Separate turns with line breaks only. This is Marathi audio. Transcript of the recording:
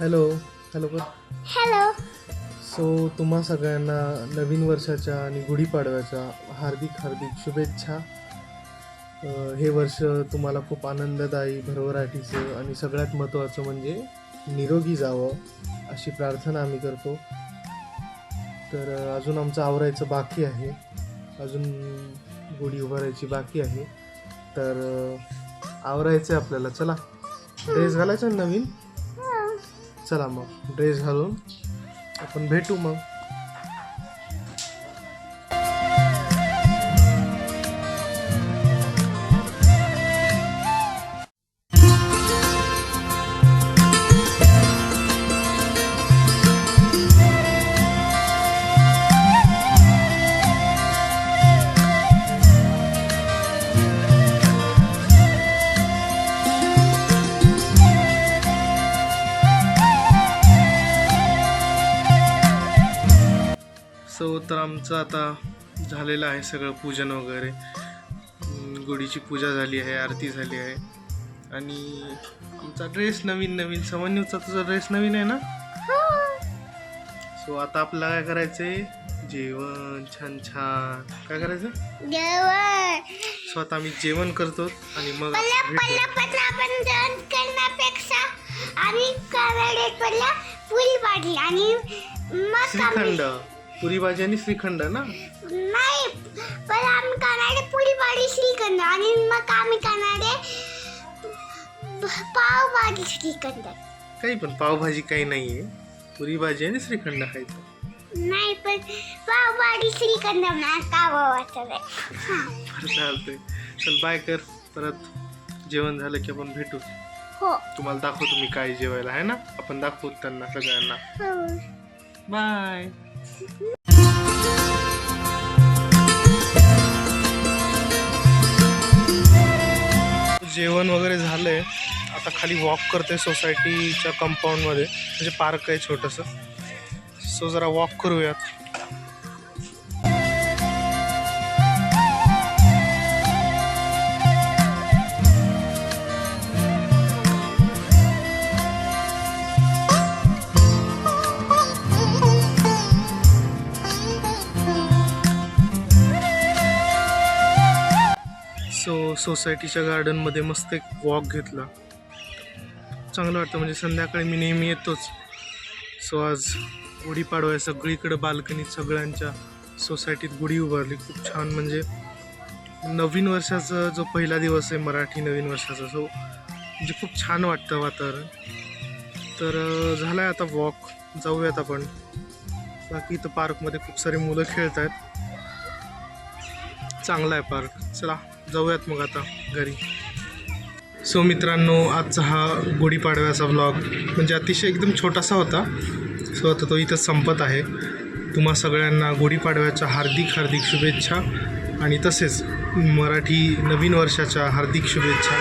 Hello hello
hello.
सो तुम्हा सगळ्यांना नवीन वर्षाच्या आणि गुढीपाडव्याच्या हार्दिक हार्दिक शुभेच्छा. अ, हे वर्ष तुम्हाला खूप आनंददायी भरभराटीचं आणि सगळ्यात महत्त्वाचं म्हणजे निरोगी जावं अशी प्रार्थना आम्ही करतो. तर अ, अजून आमचं आवरायचं बाकी आहे. अजून गुढी उभारायची बाकी आहे. तर अ, आवरायचं आहे आपल्याला. चला ड्रेस घालायचा ना नवीन? चला मग ड्रेस घालून आपण भेटू मग. तर आमचं आता झालेलं आहे सगळं पूजन वगैरे. गुढीची पूजा झाली आहे आरती झाली आहे. आणि आमचा ड्रेस नवीन नवीन समन्यूचा तुझा ड्रेस नवीन आहे ना? सो आता आपल्याला काय करायचंय? जेवण छान छान. काय करायचं
जेवण.
सो आता आम्ही जेवण करतो आणि मग
करण्यापेक्षा आणि मग
श्रीखंड. पुरी भाजी आणि श्रीखंड ना?
नाही पहिला आम्ही करणारे पुरी पाडी श्रीखंड आणि मग आम्ही करणारे पाव भाजी श्रीखंड.
काही पण पावभाजी काही नाहीये. पुरी भाजी आणि श्रीखंड खायचं
नाही पण पाव भाजी श्रीखंड मला का वाटत
बरं चालतंय. चल बाय कर. परत जेवण झालं की आपण भेटू.
हो.
तुम्हाला दाखवतो मी काय जेवायला आहे ना? आपण दाखवू त्यांना सगळ्यांना.
हो.
बाय जेवण वगैरे झालंय. आता खाली वॉक करतोय सोसायटीच्या कंपाऊंडमध्ये म्हणजे पार्क आहे छोटंसं. सो जरा वॉक करूयात. सो सोसायटीच्या गार्डनमध्ये मस्त एक वॉक घेतला. चांगलं वाटतं म्हणजे संध्याकाळी मी नेहमी येतोच. सो आज गुढीपाडवा आहे सगळीकडे बाल्कनीत सगळ्यांच्या सोसायटीत गुढी उभारली. खूप छान म्हणजे नवीन वर्षाचा जो पहिला दिवस आहे मराठी नवीन वर्षाचा सो म्हणजे खूप छान वाटतं वातावरण. तर झालं आहे आता वॉक जाऊयात आपण. बाकी इथं पार्कमध्ये खूप सारे मुलं खेळत आहेत चांगला आहे पार्क चला. जाऊयात मग आता घरी. सो मित्रांनो आजचा हा गुढीपाडव्याचा व्लॉग म्हणजे अतिशय एकदम छोटासा होता. सो आता तो इथं संपत आहे. तुम्हा सगळ्यांना गुढीपाडव्याच्या हार्दिक हार्दिक शुभेच्छा. आणि तसेच मराठी नवीन वर्षाच्या हार्दिक शुभेच्छा.